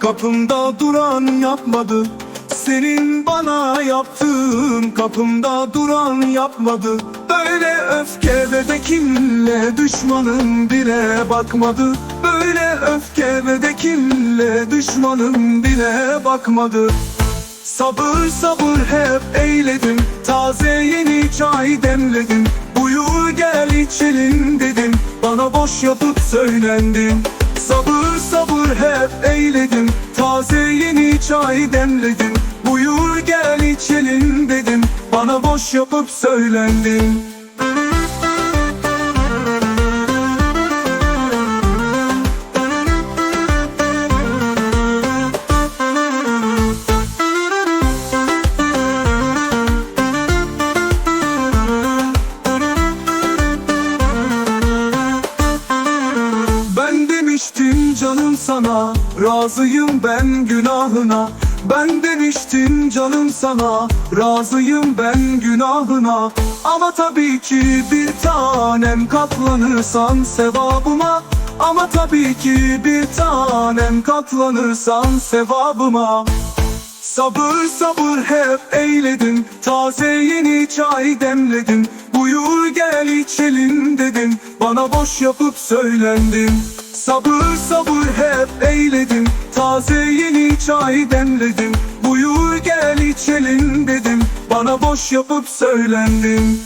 kapımda duran yapmadı. Senin bana yaptığın kapımda duran yapmadı. Böyle öfke ve de kinle düşmanın bile bakmadı. Böyle öfke ve de kinle düşmanın bile bakmadı. Sabır sabır hep eyledim Taze yeni çay demledim Buyur gel içelim dedim. Bana boş yapıp söylendin Sabır sabır hep eyledim Taze yeni çay demledim Buyur gel içelim dedim. Bana boş yapıp söylendin sana Razıyım ben günahına. Ben demiştim canım sana Razıyım ben günahına. Ama tabii ki bir tanem Katlanırsan sevabıma. Ama tabii ki bir tanem Katlanırsan sevabıma. Sabır sabır hep eyledim Taze yeni çay demledim Buyur gel içelim dedim Bana boş yapıp söylendin Sabır sabır hep eyledim Taze yeni çay demledim Buyur gel içelim dedim. Bana boş yapıp söylendin